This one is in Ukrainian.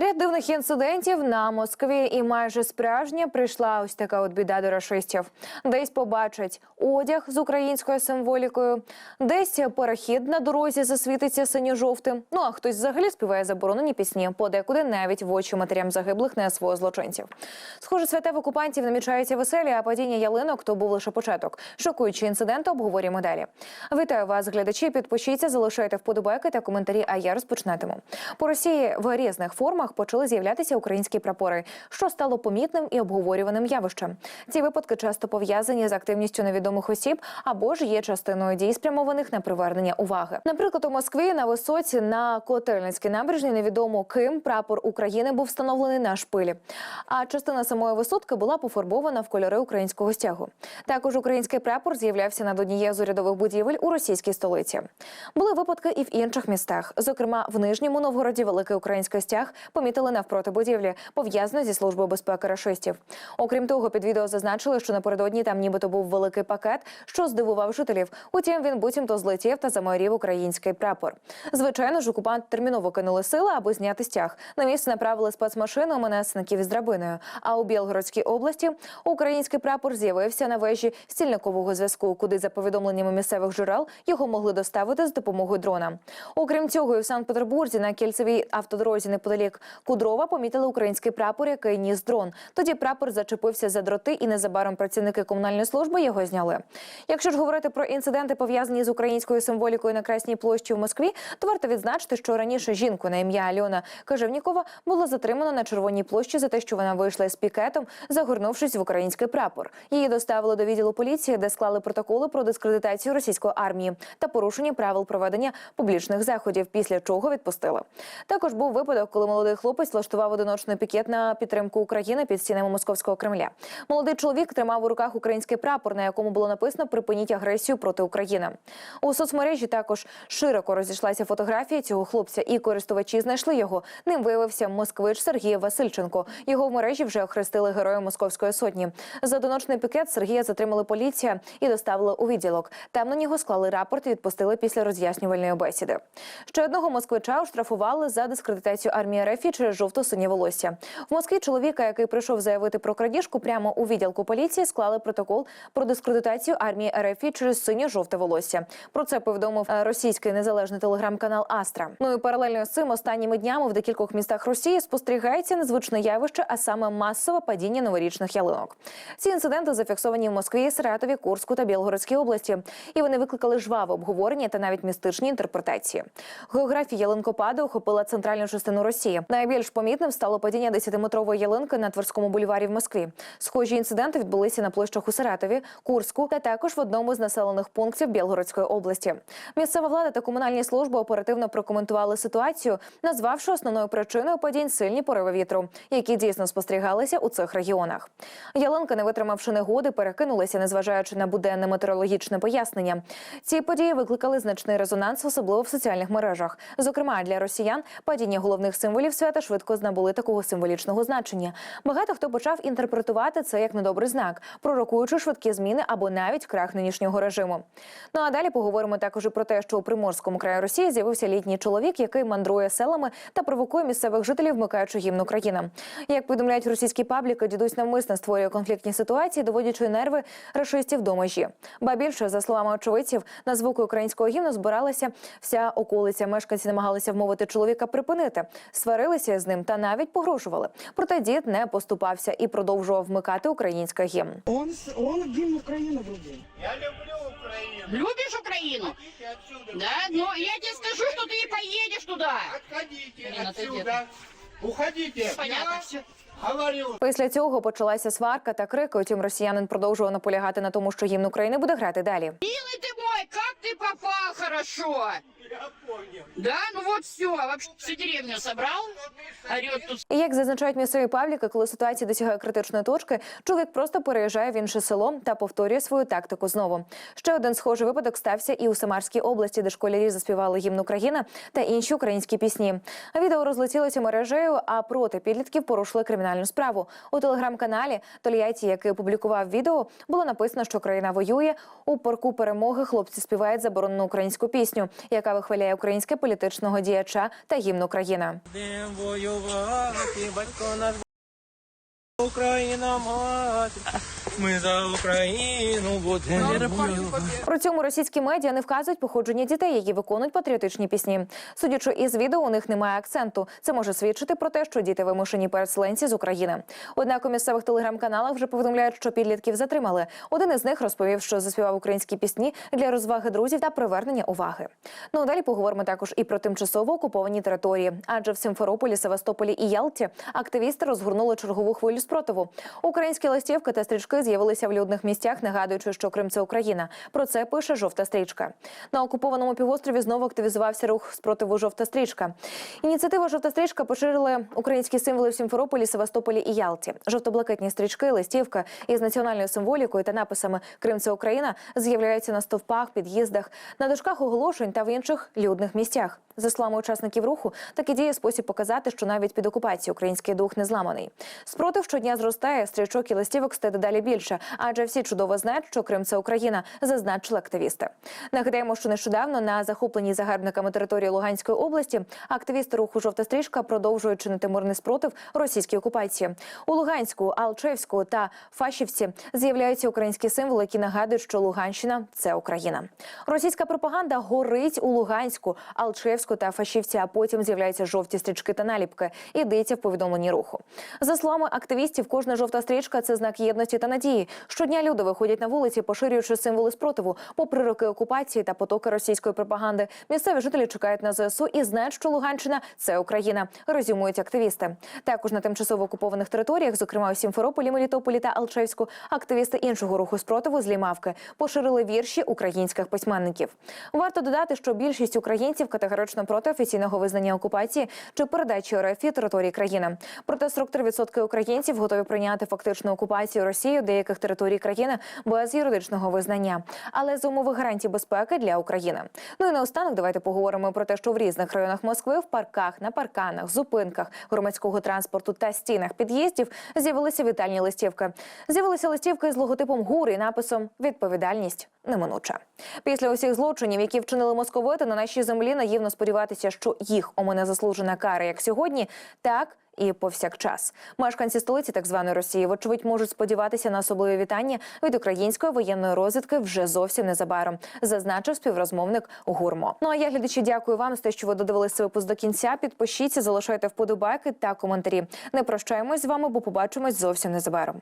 Ряд дивних інцидентів на Москві, і майже справжня прийшла ось така от біда до рашистів. Десь побачать одяг з українською символікою, десь перехід на дорозі засвітиться синьо-жовтим. Ну а хтось взагалі співає заборонені пісні, подекуди навіть в очі матерям загиблих не свого злочинців. Схоже, святе в окупантів намічається веселі, а падіння ялинок то був лише початок. Шокуючі інциденти обговорюємо далі. Вітаю вас, глядачі. Підпишіться, залишайте вподобайки та коментарі. А я розпочнатиму. По Росії в різних формах почали з'являтися українські прапори, що стало помітним і обговорюваним явищем. Ці випадки часто пов'язані з активністю невідомих осіб або ж є частиною дій, спрямованих на привернення уваги. Наприклад, у Москві на висоці на Котельницькій набережній невідомо ким прапор України був встановлений на шпилі. А частина самої висотки була пофарбована в кольори українського стягу. Також український прапор з'являвся над однією з урядових будівель у російській столиці. Були випадки і в інших містах. Зокрема, в Нижньому Новгороді великий український стяг помітили навпроти будівлі, пов'язано зі службою безпеки рашистів. Окрім того, під відео зазначили, що напередодні там нібито був великий пакет, що здивував жителів. Утім, він буцімто злетів та замайорів український прапор. Звичайно ж, окупант терміново кинули сили, аби зняти стяг. На місце направили спецмашину менесників із драбиною. А у Білгородській області український прапор з'явився на вежі стільникового зв'язку, куди за повідомленнями місцевих джерел його могли доставити з допомогою дрона. Окрім цього, і в Санкт-Петербурзі на кільцевій автодорозі неподалік Кудрова помітили український прапор, який ніс дрон. Тоді прапор зачепився за дроти, і незабаром працівники комунальної служби його зняли. Якщо ж говорити про інциденти, пов'язані з українською символікою на Красній площі в Москві, то варто відзначити, що раніше жінку на ім'я Альона Кажевнікова було затримано на Червоній площі за те, що вона вийшла з пікетом, загорнувшись в український прапор. Її доставили до відділу поліції, де склали протоколи про дискредитацію російської армії та порушення правил проведення публічних заходів, після чого відпустили. Також був випадок, коли молодий хлопець влаштував одиночний пікет на підтримку України під стінами московського Кремля. Молодий чоловік тримав у руках український прапор, на якому було написано Припиніть агресію проти України. У соцмережі також широко розійшлася фотографія цього хлопця, і користувачі знайшли його. Ним виявився москвич Сергій Васильченко. Його в мережі вже охрестили героєм московської сотні. За одиночний пікет Сергія затримали поліція і доставили у відділок. Там на нього склали рапорт і відпустили після роз'яснювальної бесіди. Ще одного москвича оштрафували за дискредитацію армії РФ через жовто-синє волосся. В Москві чоловіка, який прийшов заявити про крадіжку, прямо у відділку поліції склали протокол про дискредитацію армії РФ через синьо-жовте волосся. Про це повідомив е, російський незалежний телеграм-канал Астра. Ну і паралельно з цим останніми днями в декількох містах Росії спостерігається незвичне явище, а саме масове падіння новорічних ялинок. Ці інциденти зафіксовані в Москві, Саратові, Курську та Білгородській області, і вони викликали жваве обговорення та навіть містичні інтерпретації. Географія ялинкопаду охопила центральну частину Росії. Найбільш помітним стало падіння 10-метрової ялинки на Тверському бульварі в Москві. Схожі інциденти відбулися на площах у Саратові, Курську та також в одному з населених пунктів Білгородської області. Місцева влада та комунальні служби оперативно прокоментували ситуацію, назвавши основною причиною падінь сильні пориви вітру, які дійсно спостерігалися у цих регіонах. Ялинка, не витримавши негоди, перекинулася, незважаючи на буденне метеорологічне пояснення. Ці події викликали значний резонанс, особливо в соціальних мережах. Зокрема, для росіян падіння головних символів свята швидко набули такого символічного значення. Багато хто почав інтерпретувати це як недобрий знак, пророкуючи швидкі зміни або навіть крах нинішнього режиму. Ну а далі поговоримо також і про те, що у приморському краї Росії з'явився літній чоловік, який мандрує селами та провокує місцевих жителів, вмикаючи гімн України. Як повідомляють російські пабліки, дідусь навмисно створює конфліктні ситуації, доводячи нерви рашистів до межі. Ба більше, за словами очевидців, на звуки українського гімну збиралася вся околиця. Мешканці намагалися вмовити чоловіка припинити, сварилися з ним та навіть погрожували. Проте дід не поступався і продовжував вмикати український гімн. Он, с- он гимн Украины врубил. Я люблю Украину. Любишь Украину? Идите отсюда. Да, но я тебе скажу, что ты не поедешь туда. Отходите Блин, отойди. отсюда. Уходите. Понятно, Я все. говорю. Після цього почалася сварка та крики. Утім, росіянин продовжував наполягати на тому, що гімн України буде грати далі. Милый ты мой, как ты попал хорошо. Да, ну вот все, вообще всю деревню собрал. Орет тут. Як зазначають місцеві пабліки, коли ситуація досягає критичної точки, чоловік просто переїжджає в інше село та повторює свою тактику знову. Ще один схожий випадок стався і у Самарській області, де школярі заспівали гімн України та інші українські пісні. Відео розлетілося мережею, а проти підлітків порушили кримінальну справу. У телеграм-каналі Тольятті, який опублікував відео, було написано, що країна воює. У парку перемоги хлопці співають заборонену українську пісню, яка вихваляє українське політичного діяча та гімн України. Будем воювати, батько наш Україна мати. Ми за Україну будемо. При цьому російські медіа не вказують походження дітей, які виконують патріотичні пісні. Судячи із відео, у них немає акценту. Це може свідчити про те, що діти вимушені переселенці з України. Однак у місцевих телеграм-каналах вже повідомляють, що підлітків затримали. Один із них розповів, що заспівав українські пісні для розваги друзів та привернення уваги. Ну а далі поговоримо також і про тимчасово окуповані території. Адже в Симферополі, Севастополі і Ялті активісти розгорнули чергову хвилю спротиву. Українські листівки та стрічки з'явилися в людних місцях, нагадуючи, що Крим це Україна. Про це пише жовта стрічка. На окупованому півострові знову активізувався рух спротиву жовта стрічка. Ініціатива жовта стрічка поширили українські символи в Сімферополі, Севастополі і Ялті. Жовто-блакитні стрічки, листівки із національною символікою та написами Крим це Україна з'являються на стовпах, під'їздах, на дошках оголошень та в інших людних місцях. За словами учасників руху, такі діє спосіб показати, що навіть під окупацією український дух не зламаний. Спротив щодня зростає, стрічок і листівок стає дедалі більше, адже всі чудово знають, що Крим це Україна, зазначили активісти. Нагадаємо, що нещодавно на захопленій загарбниками території Луганської області активісти руху Жовта стрічка продовжують чинити мирний спротив російській окупації. У Луганську, Алчевську та Фашівці з'являються українські символи, які нагадують, що Луганщина це Україна. Російська пропаганда горить у Луганську, Алчевську та Фашівці, а потім з'являються жовті стрічки та наліпки. Ідеться в повідомленні руху. За словами активістів, кожна жовта стрічка це знак єдності та надії. Щодня люди виходять на вулиці, поширюючи символи спротиву, попри роки окупації та потоки російської пропаганди. Місцеві жителі чекають на ЗСУ і знають, що Луганщина це Україна. Резюмують активісти. Також на тимчасово окупованих територіях, зокрема у Сімферополі, Мелітополі та Алчевську, активісти іншого руху спротиву з Лімавки поширили вірші українських письменників. Варто додати, що більшість українців категорично проти офіційного визнання окупації чи передачі РФ території країни. Проте 43% українців готові прийняти фактичну окупацію Росією деяких територій країни без юридичного визнання, але за умови гарантій безпеки для України. Ну і наостанок давайте поговоримо про те, що в різних районах Москви в парках, на парканах, зупинках громадського транспорту та стінах під'їздів з'явилися вітальні листівки. З'явилися листівки з логотипом ГУР і написом Відповідальність неминуча. Після усіх злочинів, які вчинили московити на нашій землі, наївно сподіватися, що їх омине заслужена кара, як сьогодні, так. І повсякчас мешканці столиці так званої Росії, вочевидь, можуть сподіватися на особливі вітання від української воєнної розвідки вже зовсім незабаром, зазначив співрозмовник Гурмо. Ну а я глядачі, дякую вам за те, що ви додивилися випуск до кінця. Підпишіться, залишайте вподобайки та коментарі. Не прощаємось з вами, бо побачимось зовсім незабаром.